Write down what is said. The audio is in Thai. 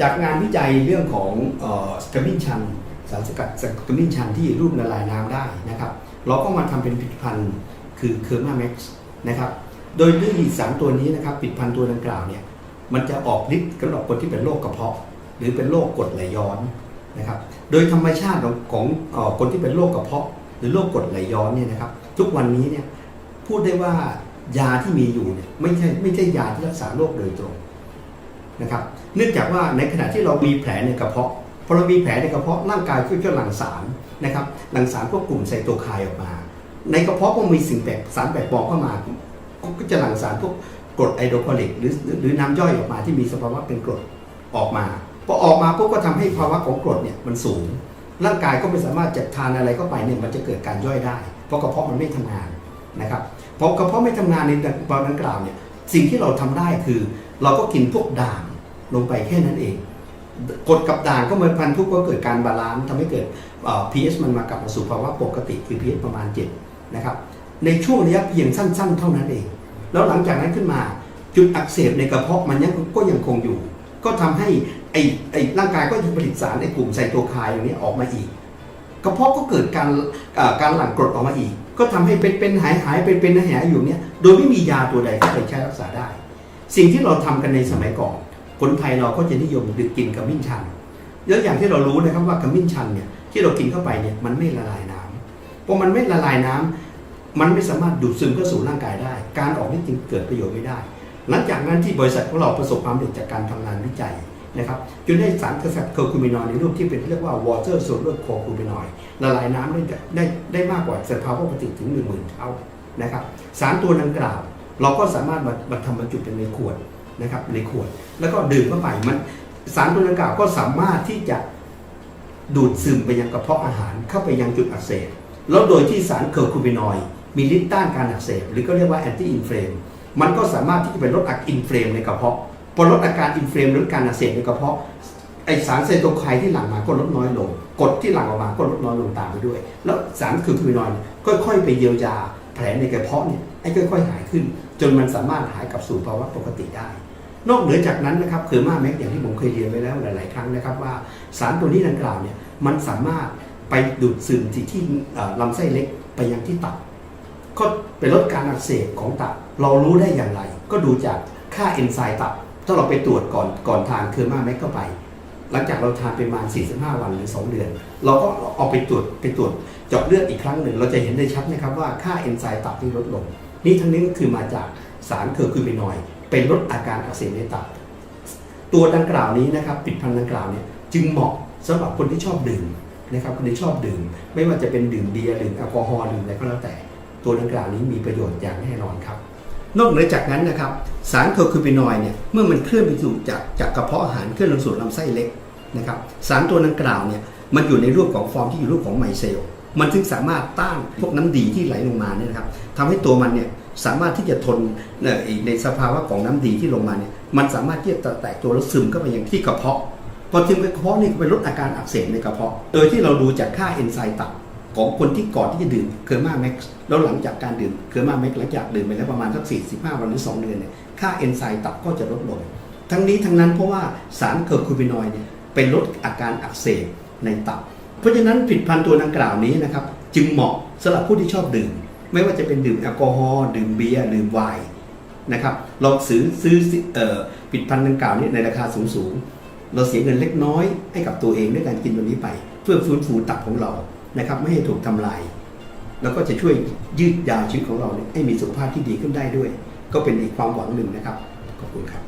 จากงานวิจัยเรื่องของสกมินชันสารสกัดสกมินชันที่รูปละลายน้ำได้นะครับ เราก็มาทำเป็นผลิตภัณฑ์คือเคอร์มาแม็กซ์นะครับโดยด้วยสารตัวนี้นะครับผลิตภัณฑ์ตัวดังกล่าวเนี่ยมันจะออกฤทธิ์สำหรับคนที่เป็นโรคกระเพาะ หรือเป็นโรคกรดไหลย้อนนะครับโดยธรรมชาติของของเอ่อคนที่เป็นโรคกระเพาะ หรือโรคกรดไหลย้อนเนี่ยนะครับทุกวันนี้เนี่ยพูดได้ว่ายาที่มีอยู่เนี่ยไม่ใช่ไม่ใช่ยาที่รักษาโรคโดยตรง นะครับเนื่องจากว่าในขณะที่เรามีแผลในกระเพาะพอเรามีแผลในกระเพาะร่างกายก็จะหลั่งสารนะครับหลั่งสารพวกกลุ่มไซโตไคน์ออกมา ในกระเพาะก็มีสิ่งแปลกสารแปลกปลอมเข้ามา ก็จะหลั่งสารพวกกรดไอโดรคอลิกหรือหรือน้ำย่อยออกมาที่มีสภาวะเป็นกรดออกมาพอออกมาปุ๊บก็ทำให้ภาวะของกรดเนี่ยมันสูง ร่างกายก็ไม่สามารถจะทานอะไรเข้าไปเนี่ยมันจะเกิดการย่อยได้ เพราะกระเพาะมันไม่ทำงานนะครับพอกระเพาะไม่ทำงานในตอนดังกล่าวเนี่ยสิ่งที่เราทำได้คือ เราก็กินพวกด่าง ลงไปแค่นั้นเอง กดกับด่างก็เหมือนพันธุกก็เกิดการบาลานซ์ทำให้เกิดเอ่อ pH มันมากลับมาสู่ภาวะปกติคือ pH ประมาณ7นะครับในช่วงระยะเพียงสั้น ๆ เท่านั้นเอง แล้วหลังจากนั้นขึ้นมาจุดอักเสบในกระเพาะมันยังก็ยังคงอยู่ ก็ทำให้ไอ้ไอ้ร่างกายก็จะผลิตสารไอ้กลุ่มไซโตไคน์ตรงนี้ออกมาอีก กระเพาะก็เกิดการการหลั่งกรดออกมาอีก ก็ทำให้เป็นเป็นหายหายเป็นเป็นหายอยู่เนี่ยโดยไม่มียาตัวใดที่ไปใช้รักษาได้ สิ่งที่เราทำกันในสมัยก่อน คนไทยเราก็จะนิยมดื่มกินขมิ้นชันแล้วอย่างที่เรารู้นะครับว่าขมิ้นชันเนี่ยที่เรากินเข้าไปเนี่ยมันไม่ละลายน้ำพอมันไม่ละลายน้ำมันไม่สามารถดูดซึมเข้าสู่ร่างกายได้ การออกนี่จึงเกิดประโยชน์ไม่ได้ หลังจากนั้นที่บริษัทของเราประสบความสำเร็จจากการทำงานวิจัยนะครับจนได้สารกริย์เคอร์คูมินอยในรูปที่เป็นเรียกว่า water soluble c o c u m i n o i d ละลายน้ำได้ได้ได้มากกว่าสภาวะปกติถึง 1 0,000 เท่านะครับสารตัวดังกล่าว เราก็สามารถมามาทำบรรจุเป็นในขวด นะครับในขวด แล้วก็ดื่มเข้าไปมันสารตัวดังกล่าวก็สามารถที่จะดูดซึมไปยังกระเพาะอาหารเข้าไปยังจุดอักเสบแล้วโดยที่สารเคอร์คูมินอยมีฤทธิ์ต้านการอักเสบหรือก็เรียกว่าแอนตี้อินเฟลมมันก็สามารถที่จะไปลดอาการอินเฟลมในกระเพาะพอลดอาการอินเฟลมหรือการอักเสบในกระเพาะไอสารไซโตไคน์ที่หลั่งมาก็ลดน้อยลงกรดที่หลั่งออกมาก็ลดน้อยลงตามไปด้วย แล้วสารเคอร์คูมินอยค่อยๆ ไปเยียวยาแผลในกระเพาะเนี่ยให้ค่อยๆหายขึ้น จนมันสามารถหายกลับสู่ภาวะปกติได้ นอกเหนือจากนั้นนะครับเคอมาแม็กอย่างที่ผมเคยเรียนไว้แล้วหลาย ๆ ครั้งนะครับว่าสารตัวนี้ดังกล่าวเนี่ยมันสามารถไปดูดซึมที่ที่ลำไส้เล็กไปยังที่ตับก็ไปลดการอักเสบของตับ เรารู้ได้อย่างไร ก็ดูจากค่าเอนไซม์ตับ ถ้าเราไปตรวจก่อนก่อนทานเคอร์มาแม็กเข้าไป หลังจากเราทานไปประมาณ 45 วันหรือ 2 เดือน เราก็เอาไปตรวจไปตรวจเจาะเลือดอีกครั้งหนึ่ง เราจะเห็นได้ชัดนะครับว่าค่าเอนไซม์ตับที่ลดลง นี่ทั้งนี้ก็คือมาจากสารเคอร์คูมินอยด์ เป็นลดอาการอักเสบในตับ ตัวดังกล่าวนี้นะครับผลิดพันธ์ดังกล่าวเนี่ยจึงเหมาะสำหรับคนที่ชอบดื่มนะครับคนที่ชอบดื่ม ไม่ว่าจะเป็นดื่มเบียร์ดื่มแอลกอฮอล์ดื่มอะไรก็แล้วแต่ ตัวดังกล่าวนี้มีประโยชน์อย่างแน่นอนครับ นอกเหนือจากนั้นนะครับสารเคคูมินอยด์เนี่ยเมื่อมันเคลื่อนไปสู่จากจากกระเพาะอาหารเคลื่อนลงสู่ลำไส้เล็กนะครับสารตัวดังกล่าวเนี่ยมันอยู่ในรูปของฟอร์มที่อยู่รูปของไมเซลมันจึงสามารถต้านพวกน้ำดีที่ไหลลงมาเนี่ยนะครับทำให้ตัวมันเนี่ย สามารถที่จะทนในสภาวะของน้ำดีที่ลงมาเนี่ยมันสามารถที่จะแตกตัวแล้วซึมเข้าไปยังที่กระเพาะพอซึมไปกระเพาะนี่ก็ไปลดอาการอักเสบในกระเพาะ โดยที่เราดูจากค่าเอนไซม์ตับของคนที่ก่อนที่จะดื่มเคอร์มาแม็กซ์แล้วหลังจากการดื่มเคอร์มาแม็กซ์หลังจากดื่มไปแล้วประมาณสัก45 วันหรือ 2 เดือนเนี่ยค่าเอนไซม์ตับก็จะลดลง ทั้งนี้ทั้งนั้นเพราะว่าสารเคอร์คูมินอยเนี่ยเป็นลดอาการอักเสบในตับ เพราะฉะนั้นผลิดพันธุ์ตัวดังกล่าวนี้นะครับจึงเหมาะสำหรับผู้ที่ชอบดื่ม ไม่ว่าจะเป็นดื่มแอลกอฮอล์ดื่มเบียร์ดื่มไวน์นะครับเราซื้อซื้อเอ่อผลิดพันธุ์ดังกล่าวนี้ในราคาสูงสูงเราเสียเงินเล็กน้อยให้กับตัวเองด้วยการกินตัวนี้ไป เพื่อฟื้นฟูตับของเรานะครับ ไม่ให้ถูกทำลาย แล้วก็จะช่วยยืดยาวชีวิตของเราให้มีสุขภาพที่ดีขึ้นได้ด้วย ก็เป็นอีกความหวังหนึ่งนะครับขอบคุณครับ